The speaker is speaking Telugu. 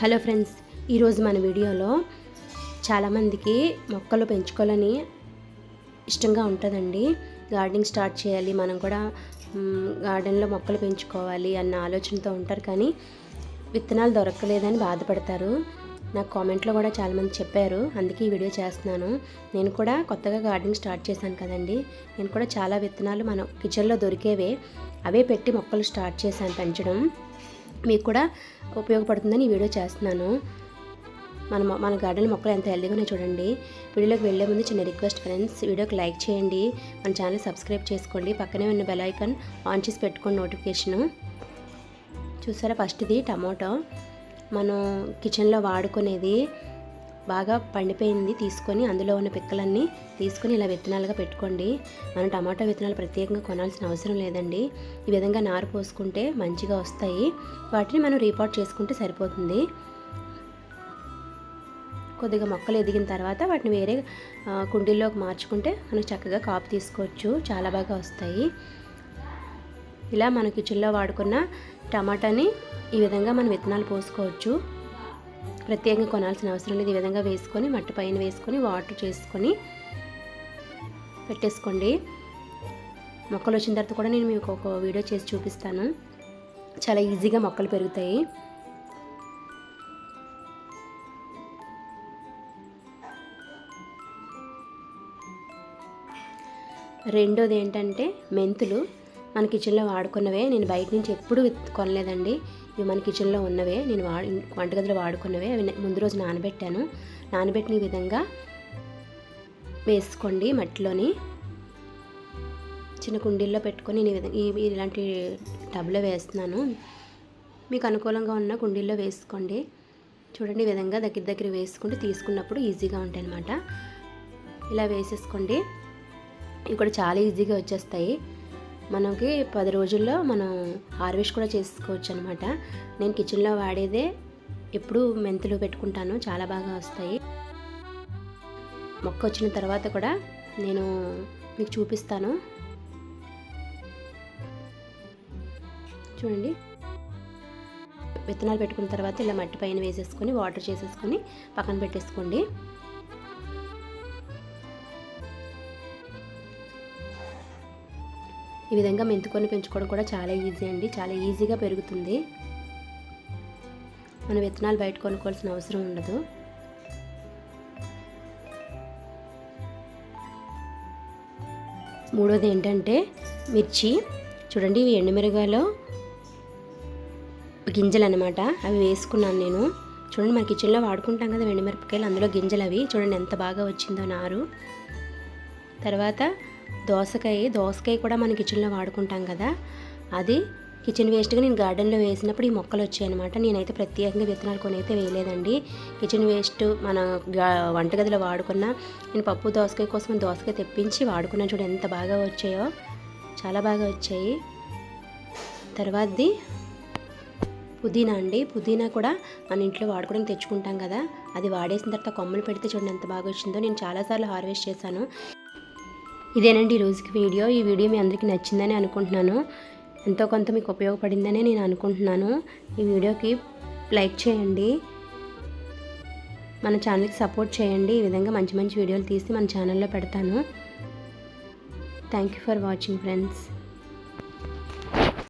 హలో ఫ్రెండ్స్ ఈరోజు మన వీడియోలో చాలామందికి మొక్కలు పెంచుకోవాలని ఇష్టంగా ఉంటుందండి. గార్డెనింగ్ స్టార్ట్ చేయాలి మనం కూడా గార్డెన్లో మొక్కలు పెంచుకోవాలి అన్న ఆలోచనతో ఉంటారు కానీ విత్తనాలు దొరకలేదని బాధపడతారు. నాకు కామెంట్లో కూడా చాలామంది చెప్పారు అందుకే ఈ వీడియో చేస్తున్నాను. నేను కూడా కొత్తగా గార్డెనింగ్ స్టార్ట్ చేశాను కదండి. నేను కూడా చాలా విత్తనాలు మనం కిచెన్లో దొరికేవే అవే పెట్టి మొక్కలు స్టార్ట్ చేశాను పెంచడం. మీకు కూడా ఉపయోగపడుతుందని ఈ వీడియో చేస్తున్నాను. మన మన గార్డెన్ మొక్కలు ఎంత హెల్దీగా ఉన్నాయో చూడండి. వీడియోలోకి వెళ్ళే ముందు చిన్న రిక్వెస్ట్ ఫ్రెండ్స్ వీడియోకి లైక్ చేయండి. మన ఛానల్ సబ్స్క్రైబ్ చేసుకోండి. పక్కనే ఉన్న బెల్ ఐకాన్ ఆన్ చేసి పెట్టుకోండి నోటిఫికేషను చూసారా ఫస్ట్ ఇది టమాటో. మనం కిచెన్లో వాడుకునేది బాగా పండిపోయింది తీసుకొని అందులో ఉన్న పిక్కలన్నీ తీసుకొని ఇలా విత్తనాలుగా పెట్టుకోండి. మనం టమాటా విత్తనాలు ప్రత్యేకంగా కొనాల్సిన అవసరం లేదండి. ఈ విధంగా నారు పోసుకుంటే మంచిగా వస్తాయి. వాటిని మనం రీపాట్ చేసుకుంటే సరిపోతుంది. కొద్దిగా మొక్కలు ఎదిగిన తర్వాత వాటిని వేరే కుండీల్లోకి మార్చుకుంటే మనం చక్కగా కాపు తీసుకోవచ్చు. చాలా బాగా వస్తాయి. ఇలా మన కిచెన్లో వాడుకున్న టమాటాని ఈ విధంగా మనం విత్తనాలు పోసుకోవచ్చు. ప్రత్యేకంగా కొనాల్సిన అవసరం లేదు. ఈ విధంగా వేసుకొని మట్టి పైన వేసుకొని వాటర్ చేసుకొని పెట్టేసుకోండి. మొక్కలు వచ్చిన తర్వాత కూడా నేను మీకు ఒక వీడియో చేసి చూపిస్తాను. చాలా ఈజీగా మొక్కలు పెరుగుతాయి. రెండోది ఏంటంటే మెంతులు. మన కిచెన్లో వాడుకున్నవే. నేను బయట నుంచి ఎప్పుడు విత్- కొనలేదండి. ఇవి మన కిచెన్లో ఉన్నవే. నేను వాడి వంటగదిలో వాడుకున్నవే. అవి ముందు రోజు నానబెట్టాను. నానబెట్టిన ఈ విధంగా వేసుకోండి మట్టిలోని. చిన్న కుండీల్లో పెట్టుకొని నేను ఈ విధంగా ఇలాంటి టబ్లో వేస్తున్నాను. మీకు అనుకూలంగా ఉన్న కుండీల్లో వేసుకోండి. చూడండి ఈ విధంగా దగ్గర దగ్గర వేసుకుంటే తీసుకున్నప్పుడు ఈజీగా ఉంటాయి అన్నమాట ఇలా వేసేసుకోండి. ఇవి కూడా చాలా ఈజీగా వచ్చేస్తాయి. మనకి పది రోజుల్లో మనం హార్వెస్ట్ కూడా చేసుకోవచ్చు అనమాట నేను కిచెన్లో వాడేదే ఎప్పుడు మెంతులు పెట్టుకుంటాను చాలా బాగా వస్తాయి. మొక్క వచ్చిన తర్వాత కూడా నేను మీకు చూపిస్తాను. చూడండి. విత్తనాలు పెట్టుకున్న తర్వాత ఇలా మట్టి పైన వేసేసుకొని వాటర్ చేసేసుకొని పక్కన పెట్టేసుకోండి. ఈ విధంగా మెంతుకొని పెంచుకోవడం కూడా చాలా ఈజీ అండి. చాలా ఈజీగా పెరుగుతుంది. మనం విత్తనాలు బయట కొనుక్కోవాల్సిన అవసరం ఉండదు. మూడోది ఏంటంటే మిర్చి. చూడండి ఇవి ఎండుమిరగాయలు గింజలు అనమాట అవి వేసుకున్నాను నేను. చూడండి మన కిచెన్లో వాడుకుంటాం కదా ఎండుమిరపకాయలు అందులో గింజలు అవి. చూడండి ఎంత బాగా వచ్చిందో నారు. తర్వాత దోసకాయ దోసకాయ కూడా మన కిచెన్లో వాడుకుంటాం కదా. అది కిచెన్ వేస్ట్గా నేను గార్డెన్లో వేసినప్పుడు ఈ మొక్కలు వచ్చాయి అనమాట నేనైతే ప్రత్యేకంగా విత్తనాలు కొని అయితే వేయలేదండి. కిచెన్ వేస్ట్ మన వంటగదిలో వాడుకున్న నేను పప్పు దోసకాయ కోసం దోసకాయ తెప్పించి వాడుకున్నా చూడు ఎంత బాగా వచ్చాయో. చాలా బాగా వచ్చాయి. తర్వాతది పుదీనా అండి. పుదీనా కూడా మన ఇంట్లో వాడుకోవడానికి తెచ్చుకుంటాం కదా. అది వాడేసిన తర్వాత కొమ్మలు పెడితే చూడండి ఎంత బాగా వచ్చిందో. నేను చాలాసార్లు హార్వెస్ట్ చేశాను. ఇదేనండి ఈ రోజుకి వీడియో. ఈ వీడియో మీ అందరికీ నచ్చిందని అనుకుంటున్నాను. ఎంతో కొంత మీకు ఉపయోగపడిందని నేను అనుకుంటున్నాను. ఈ వీడియోకి లైక్ చేయండి. మన ఛానల్కి సపోర్ట్ చేయండి. ఈ విధంగా మంచి మంచి వీడియోలు తీసి మన ఛానల్లో పెడతాను. Thank you for watching friends